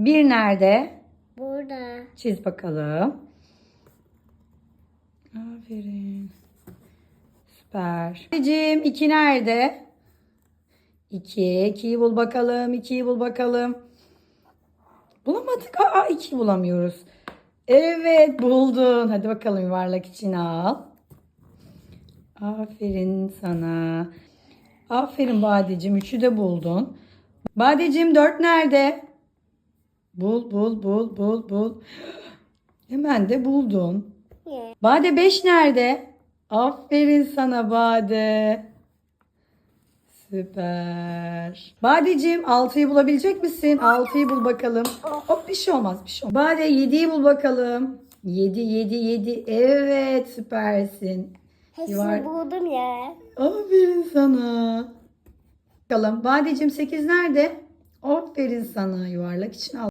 Bir nerede? Burada. Çiz bakalım. Aferin. Süper. Anneciğim iki nerede? İki. İkiyi bul bakalım. İkiyi bul bakalım. Bulamadık. Aa iki bulamıyoruz. Evet buldun. Hadi bakalım yuvarlak içine al. Aferin sana. Aferin Badeciğim. Üçü de buldun. Badeciğim dört nerede? Bul bul bul bul bul. Hemen de buldun. Bade 5 nerede? Aferin sana Bade. Süper. Badeciğim 6'yı bulabilecek misin? 6'yı bul bakalım. Hop bir şey olmaz bir şey olmaz. Bade 7'yi bul bakalım. 7 7 7. Evet süpersin. Hepsini Yuvar- buldum ya. Aferin sana. Bakalım Badeciğim 8 nerede? Aferin sana. Yuvarlak için al.